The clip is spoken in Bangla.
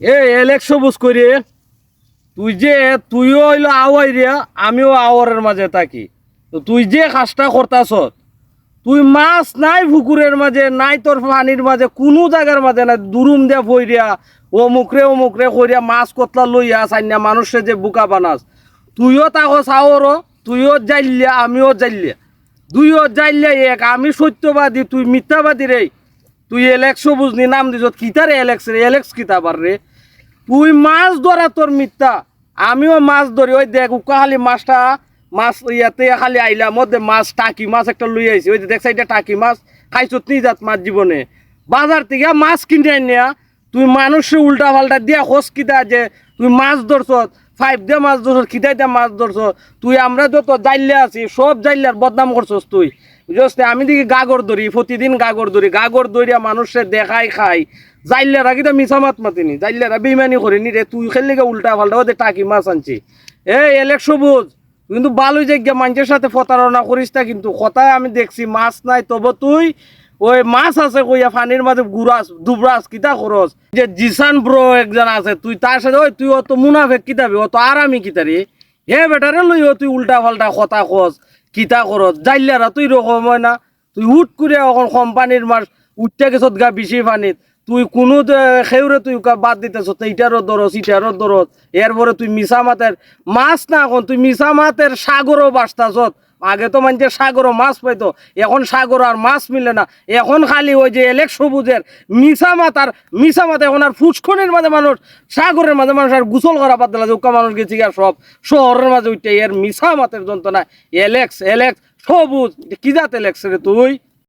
এ এলেক সবুজ করি তুই যে, তুইও হইল আওয়াই রে আমিও আওয়ারের মাঝে থাকি। তো তুই যে কাজটা করতাছ তুই মাছ নাই পুকুরের মাঝে, নাই তোর পানির মাঝে, কোনো জায়গার মাঝে নাই দুরুম দিয়া ফইরিয়া ও মুখরে ও মুখরে কইরিয়া মাছ কতলা লইয়া সাইনা মানুষে যে বুকা বানাস। তুইও তাকো চাওর, তুইও জাইলিয়া, আমিও জাইলিয়া। দুইও জাইলিয়া এক, আমি সত্যবাদী, তুই মিথ্যাবাদী রে। তুই এলেক্স বুঝনি নাম দিছ কিতারে এলেক্স রে এলেক্স কিতাবার রে? তুই মাছ ধরা তোর মিথ্যা। আমিও মাছ ধরি, ওই দেখ, উকা খালি মাছটা, মাছ ইয়াতে খালি আইলাম মধ্যে মাছ, টাকি মাছ একটা লই আইছি। ওই যে দেখ এটা টাকি মাছ খাইছত নি যাত মাছ জীবনে। বাজার থেকে মাছ কিনে আনিয়া তুই মানুষে উল্টা পাল্টা দিয়া খোঁজ কিতা যে, তুই মাছ ধরছ ফাইভ দিয়ে মাছ ধরছ খিদাই দিয়ে মাছ ধরছ, তুই আমরা যত জাইলে আছি, সব জাইলার বদনাম করছস তুই। বুঝছ আমি দেখি গাগর ধরি, প্রতিদিন গাগর ধরি, গাগর ধরিয়া মানুষে দেখাই খাই। জাইলেরা কিন্তু মিছা মাত মাতিনি জাইলেরা বেইমানি করিনি রে, তুই খেললে উল্টা পাল্টা ওদের টাকি মাছ আনছি। এই এলেক সবুজ, কিন্তু ভালোই জায়গা মানুষের সাথে প্রতারণা করিস না কিন্তু, কথায় আমি দেখছি মাছ নাই, তবে তুই ওই মাছ আছে কইয়া পানির মাঝে গুড়াস দুবরাস কিতা খরচ যে জিসান ব্রো একজন আছে, তুই তার সাথে ওই তুই অত মুনাফেক কিতাবি অত আরামি কিতারি হে বেটারে লই তুই উল্টা পাল্টা কথা খোঁজ কিতা খরচ জাইলারা তুই রকম হয় না। তুই উঠ করে এখন কোম্পানির মাছ, উঠতে গেছত গা বেশি পানিত। তুই কোনো খেউরে তুই বাদ দিতেছ ইটারও দরস ইটারও দরস এরপরে তুই মিছা মাতের মাছ না এখন তুই মিছা মাতের সাগরও বাসতাছত আগে তো মানুষের সাগরও মাছ পাইতো, এখন সাগর আর মাছ মিলে না। এখন খালি ওই যে এলেক সবুজের মিছা মাত আর মিছা মাত এখন আর ফুচখনির মাঝে মানুষ, সাগরের মাঝে মানুষ আর গুসল করা বাদ দিলা উকা মানুষ গেছি আর সব শহরের মাঝে উঠে, এর মিশা মাতের যন্ত্রণা। এলেক্স এলেক্স, সবুজ, কি জাত এলেক্স রে তুই?